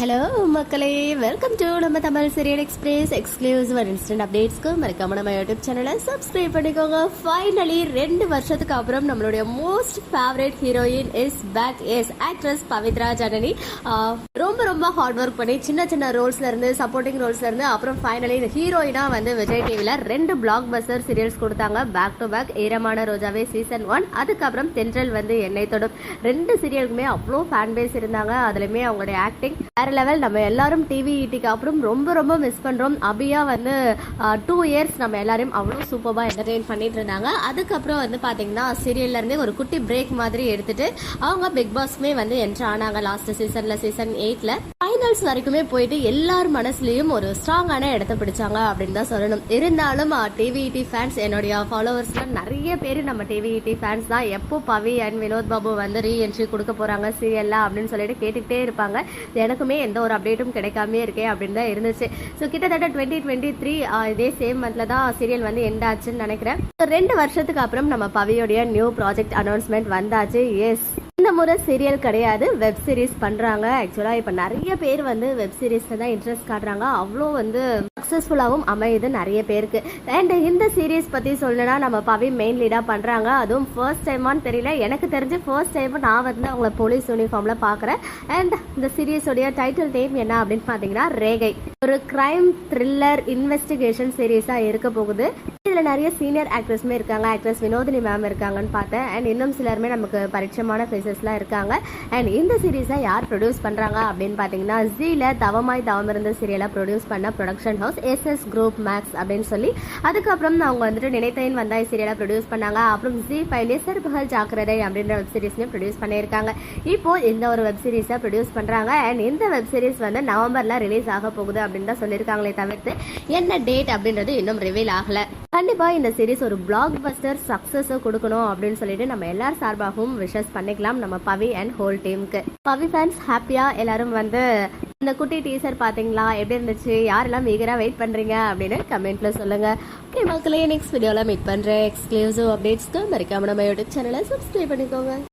Hello மக்களே. Welcome to நம்ம Tamil serial express exclusive instant அப்டேட்ஸ்க்கு மறக்காம நம்ம யூடியூப் சேனலை சப்ஸ்கிரைப் பண்ணிக்கோங்க. ஃபைனலி ரெண்டு வருஷத்துக்கு அப்புறம் நம்மளுடைய most favourite heroine is back as actress Pavithra Janani. ரொம்ப ரொம்ப ஹார்ட் ஒர்க் பண்ணி சின்ன சின்ன ரோல்ஸ்ல இருந்து சப்போர்ட்டிங் ரோல்ஸ்ல இருந்து அப்புறம் ஃபைனலி இந்த ஹீரோயினா வந்து விஜய் டிவில ரெண்டு பிளாக் பஸ்டர் சீரியல்ஸ் கொடுத்தாங்க. Back to back Eeramana Rojave season one அதுக்கப்புறம் தென்றல் வந்து என்னை தொடும். ரெண்டு சீரியலுக்குமே அவ்வளோ ஃபேன் பேஸ் இருந்தாங்க. அதுலயுமே அவங்களுடைய ஆக்டிங் வேற லெவல் நம்ம எல்லாரும் டிவி ஈட்டிக்கு அப்புறம் ரொம்ப ரொம்ப மிஸ் பண்றோம். அபியா வந்து டூ இயர்ஸ் நம்ம எல்லாரையும் அவ்வளோ சூப்பராக என்டர்டெயின் பண்ணிட்டு இருந்தாங்க. அதுக்கப்புறம் வந்து பாத்தீங்கன்னா சீரியல்லேருந்தே ஒரு குட்டி பிரேக் மாதிரி எடுத்துட்டு அவங்க பிக் பாஸ்மே வந்து என்ட்ரு ஆனாங்க லாஸ்ட் சீசன்ல சீசன் எயிட்ல ஃபைனல்ஸ் வரைக்குமே போயிட்டு எல்லார் மனசுலயும் ஒரு ஸ்ட்ராங்கான இடத்த பிடிச்சாங்க அப்படின்னு தான் சொல்லணும். இருந்தாலும் டிவிஇடி ஃபேன்ஸ் என்னுடைய ஃபாலோவர்ஸ்ல நிறைய பேர் நம்ம டிவிஇடி ஃபேன்ஸ் தான். எப்போ பவி அண்ட் வினோத் பாபு வந்து ரீஎன்ட்ரி கொடுக்க போறாங்க சீரியல்ல அப்படின்னு சொல்லிட்டு கேட்டுக்கிட்டே இருப்பாங்க. எனக்குமே எந்த ஒரு அப்டேட்டும் கிடைக்காம இருக்கே அப்படின்னு தான் இருந்துச்சு. ஸோ கிட்டத்தட்ட டுவெண்ட்டி டுவெண்ட்டி த்ரீ இதே சேம் மந்த்ல தான் சீரியல் வந்து எண்ட் ஆச்சுன்னு நினைக்கிறேன். ரெண்டு வருஷத்துக்கு அப்புறம் நம்ம பவியோடைய நியூ ப்ராஜெக்ட் அனௌன்ஸ்மெண்ட் வந்தாச்சு. எஸ் இந்த முறை சீரியல் கிடையாது. வெப் சீரிஸ் பண்றாங்க. ஆக்சுவலா இப்ப நிறைய பேர் வந்து வெப் சீரிஸில் தான் இன்ட்ரெஸ்ட் காட்டுறாங்க. அவ்வளோ வந்து சக்சஸ்ஃபுல்லாகவும் அமையுது நிறைய பேருக்கு. அண்ட் இந்த சீரீஸ் பற்றி சொல்லணும்னா நம்ம பவி மெயின் லீடாக பண்ணுறாங்க அதுவும் ஃபர்ஸ்ட் டைமான்னு தெரியல. எனக்கு தெரிஞ்சு ஃபர்ஸ்ட் டைம் நான் வந்து அவங்கள போலீஸ் யூனிஃபார்மில் பார்க்குறேன் அண்ட் இந்த சீரீஸோடைய டைட்டில் நேம் என்ன அப்படின்னு பார்த்தீங்கன்னா ரேகை. ஒரு கிரைம் த்ரில்லர் இன்வெஸ்டிகேஷன் சீரீஸாக இருக்க போகுது. இதுல நிறைய சீனியர் ஆக்ட்ரஸ்மே இருக்காங்க. ஆக்ட்ரஸ் வினோதினி மேம் இருக்காங்கன்னு பார்த்தேன். அண்ட் இன்னும் சிலருமே நமக்கு பரிச்சயமான ஃபேஸஸ்லாம் இருக்காங்க. அண்ட் இந்த சீரீஸை யார் ப்ரொடியூஸ் பண்ணுறாங்க அப்படின்னு பார்த்தீங்கன்னா ஜீல தவமாய் தவம் இருந்த சீரியலை ப்ரொடியூஸ் பண்ண production house SS Group Max அப்படின்னு சொல்லி அதுக்கப்புறம் அவங்க வந்துட்டு நினைத்தையின் வந்தாய் சீரியலை ப்ரொடியூஸ் பண்ணாங்க. அப்புறம் ஜி ஃபைவ்லே சிறப்புகள் ஜாக்கிரதை அப்படின்ற வெப் சீரிஸ்மே ப்ரொடியூஸ் பண்ணியிருக்காங்க. இப்போ இந்த ஒரு வெப் சீரிஸை ப்ரொடியூஸ் பண்ணுறாங்க அண்ட் இந்த வெப் சீரிஸ் வந்து நவம்பரில் ரிலீஸ் ஆக போகுது அப்படின்னு தான் சொல்லியிருக்காங்களே தவிர்த்து என்ன டேட் அப்படின்றது இன்னும் ரிவீல் ஆகலை. கண்டிப்பாக இந்த சீரிஸ் ஒரு பிளாக் பஸ்டர் சக்ஸஸை கொடுக்கணும் அப்படின்னு சொல்லிட்டு நம்ம எல்லார் சார்பாகவும் விஷஸ் பண்ணிக்கலாம் நம்ம பவி அண்ட் ஹோல் டீமுக்கு பவி ஃபேன்ஸ் ஹாப்பியாக எல்லாரும் வந்து இந்த குட்டி டீசர் பார்த்தீங்களா எப்படி இருந்துச்சு? யாரெல்லாம் ஈகரா வெயிட் பண்ணுறீங்க அப்படின்னு கமெண்ட்ல சொல்லுங்க. ஓகே மக்களே நெக்ஸ்ட் வீடியோவில் மீட் பண்ணுறேன் எக்ஸ்க்ளூசிவ் அப்டேட்ஸ்க்கு மறக்காம நம்ம யூடியூப் சேனலை சப்ஸ்கிரைப் பண்ணிக்கோங்க.